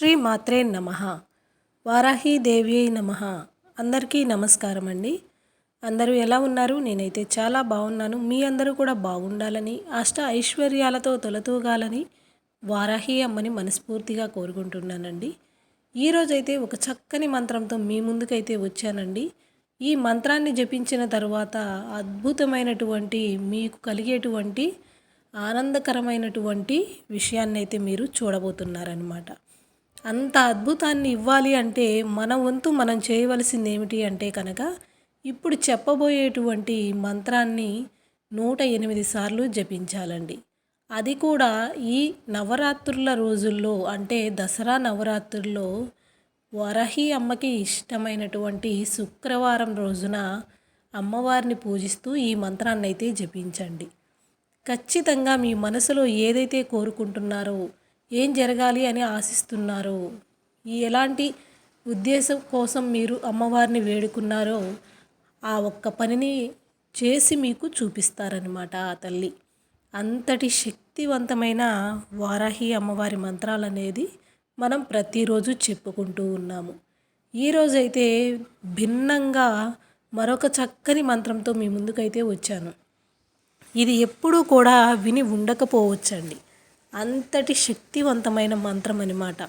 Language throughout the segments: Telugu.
శ్రీ మాత్రే నమ వారాహీదేవి నమ. అందరికీ నమస్కారం అండి. అందరూ ఎలా ఉన్నారు? నేనైతే చాలా బాగున్నాను. మీ అందరూ కూడా బాగుండాలని అష్ట ఐశ్వర్యాలతో తొలతూగాలని వారాహి అమ్మని మనస్ఫూర్తిగా కోరుకుంటున్నానండి. ఈరోజైతే ఒక చక్కని మంత్రంతో మీ ముందుకైతే వచ్చానండి. ఈ మంత్రాన్ని జపించిన తర్వాత అద్భుతమైనటువంటి మీకు కలిగేటువంటి ఆనందకరమైనటువంటి విషయాన్ని అయితే మీరు చూడబోతున్నారనమాట అంత అద్భుతాన్ని ఇవ్వాలి అంటే మన వంతు మనం చేయవలసింది ఏమిటి అంటే కనుక ఇప్పుడు చెప్పబోయేటువంటి మంత్రాన్ని నూట ఎనిమిది సార్లు జపించాలండి. అది కూడా ఈ నవరాత్రుల రోజుల్లో అంటే దసరా నవరాత్రుల్లో వరహి అమ్మకి ఇష్టమైనటువంటి శుక్రవారం రోజున అమ్మవారిని పూజిస్తూ ఈ మంత్రాన్ని అయితే జపించండి. ఖచ్చితంగా మీ మనసులో ఏదైతే కోరుకుంటున్నారో ఏం జరగాలి అని ఆశిస్తున్నారు? ఈ ఎలాంటి ఉద్దేశం కోసం మీరు అమ్మవారిని వేడుకున్నారో ఆ ఒక్క పనిని చేసి మీకు చూపిస్తారనమాట ఆ తల్లి. అంతటి శక్తివంతమైన వారాహి అమ్మవారి మంత్రాలు అనేది మనం ప్రతిరోజు చెప్పుకుంటూ ఉన్నాము. ఈరోజైతే భిన్నంగా మరొక చక్కని మంత్రంతో మీ ముందుకైతే వచ్చాను. ఇది ఎప్పుడూ కూడా విని ఉండకపోవచ్చండి. అంతటి శక్తివంతమైన మంత్రం అనమాట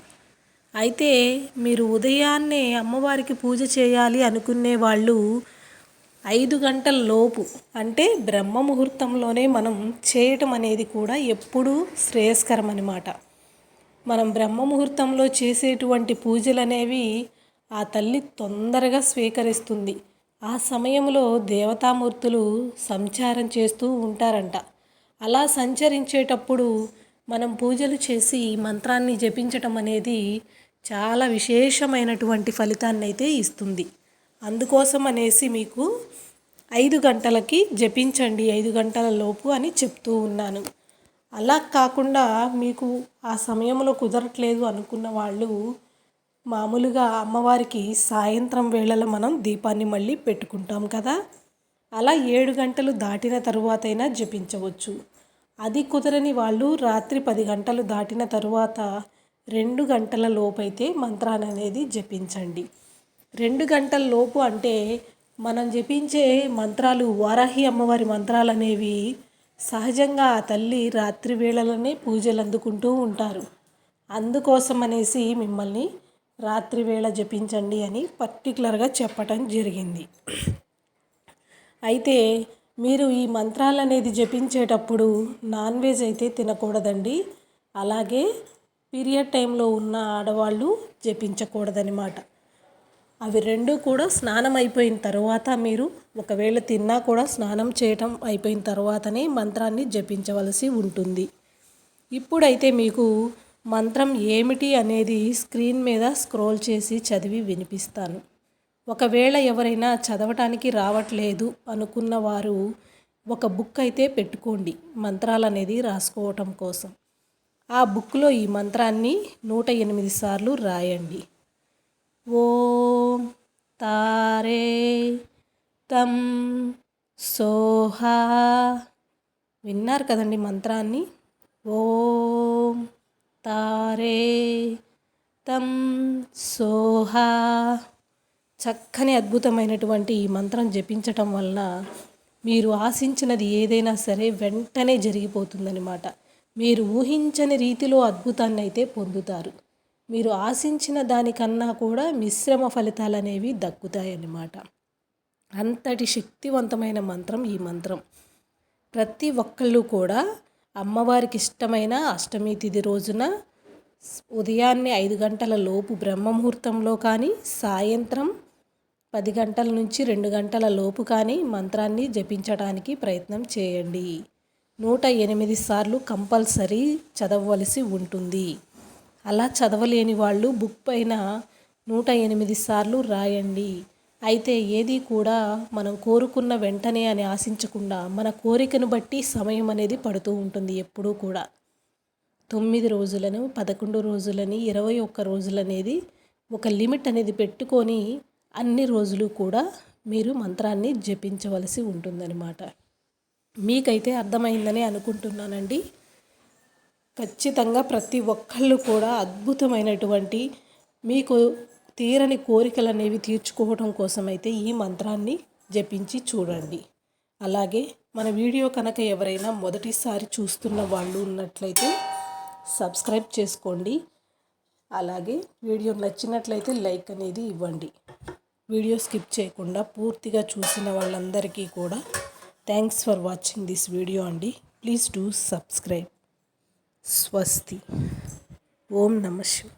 అయితే మీరు ఉదయాన్నే అమ్మవారికి పూజ చేయాలి అనుకునే వాళ్ళు ఐదు గంటల లోపు అంటే బ్రహ్మ ముహూర్తంలోనే మనం చేయటం అనేది కూడా ఎప్పుడూ శ్రేయస్కరం అనమాట మనం బ్రహ్మ ముహూర్తంలో చేసేటువంటి పూజలు అనేవి ఆ తల్లి తొందరగా స్వీకరిస్తుంది. ఆ సమయంలో దేవతామూర్తులు సంచారం చేస్తూ ఉంటారంట. అలా సంచరించేటప్పుడు మనం పూజలు చేసి మంత్రాన్ని జపించటం అనేది చాలా విశేషమైనటువంటి ఫలితాన్ని అయితే ఇస్తుంది. అందుకోసం అనేసి మీకు ఐదు గంటలకి జపించండి ఐదు గంటల లోపు అని చెప్తూ ఉన్నాను. అలా కాకుండా మీకు ఆ సమయంలో కుదరట్లేదు అనుకున్న వాళ్ళు మామూలుగా అమ్మవారికి సాయంత్రం వేళలో మనం దీపాన్ని మళ్ళీ పెట్టుకుంటాం కదా. అలా ఏడు గంటలు దాటిన తరువాతైనా జపించవచ్చు. అది కుదరని వాళ్ళు రాత్రి పది గంటలు దాటిన తరువాత రెండు గంటల లోపైతే మంత్రాన్ని అనేది జపించండి. రెండు గంటల లోపు అంటే మనం జపించే మంత్రాలు వారాహి అమ్మవారి మంత్రాలు అనేవి సహజంగా ఆ తల్లి రాత్రి వేళలోనే పూజలు అందుకుంటూ ఉంటారు. అందుకోసం అనేసి మిమ్మల్ని రాత్రి వేళ జపించండి అని పర్టికులర్గా చెప్పటం జరిగింది. అయితే మీరు ఈ మంత్రాలు అనేది జపించేటప్పుడు నాన్ వెజ్ అయితే తినకూడదండి. అలాగే పీరియడ్ టైంలో ఉన్న ఆడవాళ్ళు జపించకూడదనమాట అవి రెండు కూడా స్నానం అయిపోయిన తర్వాత మీరు ఒకవేళ తిన్నా కూడా స్నానం చేయటం అయిపోయిన తర్వాతనే మంత్రాన్ని జపించవలసి ఉంటుంది. ఇప్పుడైతే మీకు మంత్రం ఏమిటి అనేది స్క్రీన్ మీద స్క్రోల్ చేసి చదివి వినిపిస్తాను. ఒకవేళ ఎవరైనా చదవటానికి రావట్లేదు అనుకున్న వారు ఒక బుక్ అయితే పెట్టుకోండి మంత్రాలు అనేది రాసుకోవటం కోసం. ఆ బుక్లో ఈ మంత్రాన్ని నూట ఎనిమిది సార్లు రాయండి. ఓం తారే తం సోహా. విన్నారు కదండి మంత్రాన్ని? ఓం తారే తం సోహా. చక్కని అద్భుతమైనటువంటి ఈ మంత్రం జపించటం వలన మీరు ఆశించినది ఏదైనా సరే వెంటనే జరిగిపోతుందనమాట మీరు ఊహించని రీతిలో అద్భుతాన్ని అయితే పొందుతారు. మీరు ఆశించిన దానికన్నా కూడా మిశ్రమ ఫలితాలు అనేవి దక్కుతాయన్నమాట. అంతటి శక్తివంతమైన మంత్రం ఈ మంత్రం. ప్రతి ఒక్కళ్ళు కూడా అమ్మవారికి ఇష్టమైన అష్టమి తిథి రోజున ఉదయాన్నే ఐదు గంటల లోపు బ్రహ్మముహూర్తంలో కానీ సాయంత్రం పది గంటల నుంచి రెండు గంటల లోపు కానీ మంత్రాన్ని జపించడానికి ప్రయత్నం చేయండి. నూట ఎనిమిది సార్లు కంపల్సరీ చదవవలసి ఉంటుంది. అలా చదవలేని వాళ్ళు బుక్ పైన నూట ఎనిమిది సార్లు రాయండి. అయితే ఏది కూడా మనం కోరుకున్న వెంటనే అని ఆశించకుండా మన కోరికను బట్టి సమయం అనేది పడుతూ ఉంటుంది ఎప్పుడూ కూడా. తొమ్మిది రోజులను పదకొండు రోజులని ఇరవై ఒక్క రోజులనేది ఒక లిమిట్ అనేది పెట్టుకొని అన్ని రోజులు కూడా మీరు మంత్రాన్ని జపించవలసి ఉంటుందన్నమాట. మీకైతే అర్థమైందని అనుకుంటున్నానండి. ఖచ్చితంగా ప్రతి ఒక్కళ్ళు కూడా అద్భుతమైనటువంటి మీకు తీరని కోరికలు అనేవి తీర్చుకోవడం కోసమైతే ఈ మంత్రాన్ని జపించి చూడండి. అలాగే మన వీడియో కనుక ఎవరైనా మొదటిసారి చూస్తున్న వాళ్ళు ఉన్నట్లయితే సబ్స్క్రైబ్ చేసుకోండి. అలాగే వీడియో నచ్చినట్లయితే లైక్ అనేది ఇవ్వండి. వీడియో స్కిప్ చేయకుండా పూర్తిగా చూసిన వాళ్ళందరికీ కూడా thanks for watching this video అండి. ప్లీజ్ డూ సబ్స్క్రైబ్ స్వస్తి. ఓం నమ శివ.